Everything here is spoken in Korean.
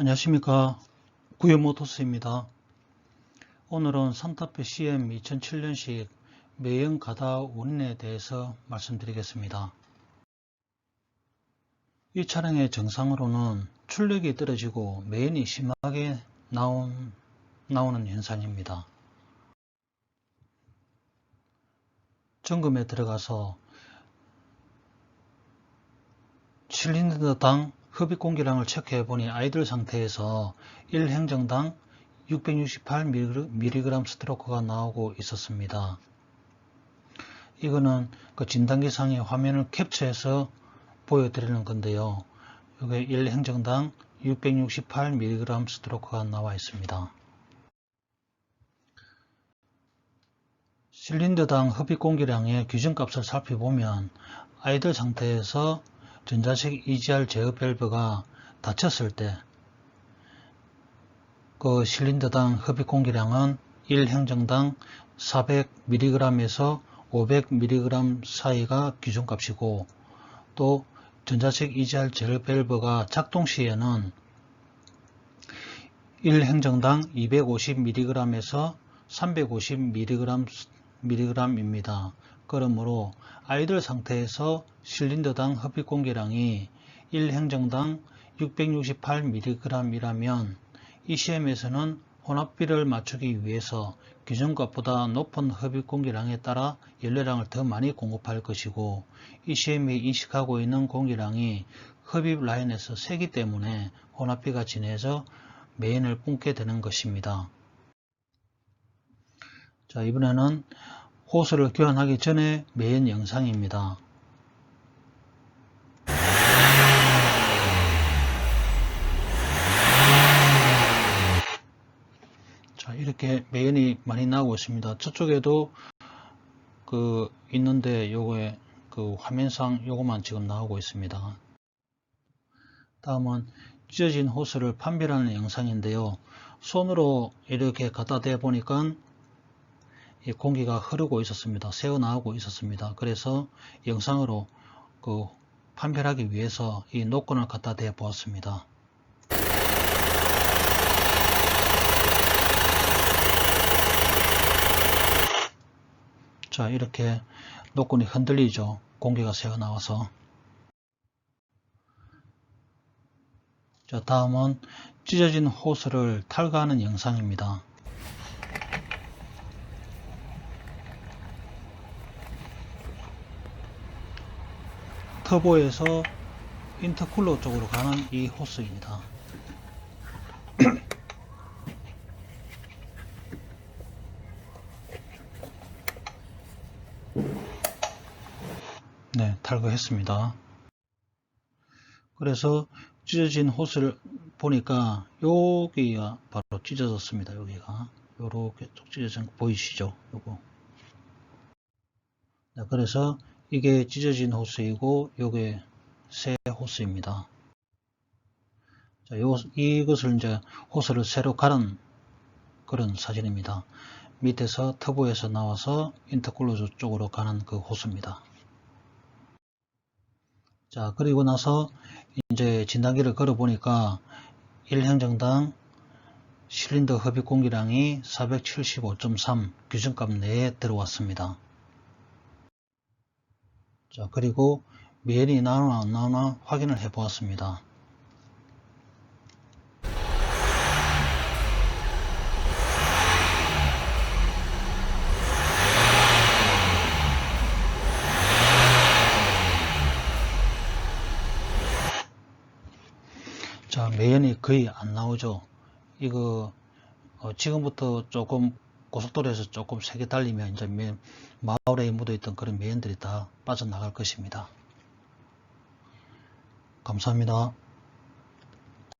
안녕하십니까. 구현모토스입니다. 오늘은 산타페 CM 2007년식 매연 가다 원인에 대해서 말씀드리겠습니다. 이 차량의 정상으로는 출력이 떨어지고 매연이 심하게 나온, 나오는 현상입니다. 점검에 들어가서 실린더당 흡입 공기량을 체크해 보니 아이들 상태에서 1행정당 668mg 스트로크가 나오고 있었습니다. 이거는 그 진단기상의 화면을 캡처해서 보여드리는 건데요. 여기 1행정당 668mg 스트로크가 나와 있습니다. 실린더당 흡입 공기량의 규정값을 살펴보면 아이들 상태에서 전자식 EGR 제어 밸브가 닫혔을 때 그 실린더당 흡입 공기량은 1행정당 400mg에서 500mg 사이가 기준값이고 또 전자식 EGR 제어 밸브가 작동 시에는 1행정당 250mg에서 350mg 입니다. 그러므로 아이들 상태에서 실린더당 흡입 공기량이 1행정당 668mg이라면 ECM에서는 혼합비를 맞추기 위해서 기준값보다 높은 흡입 공기량에 따라 연료량을 더 많이 공급할 것이고 ECM이 인식하고 있는 공기량이 흡입 라인에서 세기 때문에 혼합비가 진해져 메인을 뿜게 되는 것입니다. 자 이번에는 호스를 교환하기 전에 메인 영상입니다. 자 이렇게 메인이 많이 나오고 있습니다. 저쪽에도 그 있는데 요거에 그 화면상 요거만 지금 나오고 있습니다. 다음은 찢어진 호스를 판별하는 영상인데요. 손으로 이렇게 갖다 대 보니까 공기가 흐르고 있었습니다. 새어 나오고 있었습니다. 그래서 영상으로 그 판별하기 위해서 이 노건을 갖다 대 보았습니다. 자 이렇게 노건이 흔들리죠. 공기가 새어 나와서 자 다음은 찢어진 호스를 탈거하는 영상입니다. 터보에서 인터쿨러 쪽으로 가는 이 호스입니다. 네, 탈거했습니다. 그래서 찢어진 호스를 보니까 여기가 바로 찢어졌습니다. 여기가 요렇게 쭉 찢어진 거 보이시죠? 요거. 네, 그래서 이게 찢어진 호스이고 요게 새 호스입니다. 자, 요, 이것을 이제 호스를 새로 갈은 그런 사진입니다. 밑에서 터보에서 나와서 인터쿨러 쪽으로 가는 그 호스입니다. 자, 그리고 나서 이제 진단기를 걸어 보니까 1행정당 실린더 흡입 공기량이 475.3 규정값 내에 들어왔습니다. 자, 그리고 메일이 나오나 안 나오나 확인을 해 보았습니다. 자, 매연이 거의 안 나오죠. 이거 어, 지금부터 조금 고속도로에서 조금 세게 달리면 이제 마을에 묻어있던 그런 매연들이 다 빠져나갈 것입니다. 감사합니다.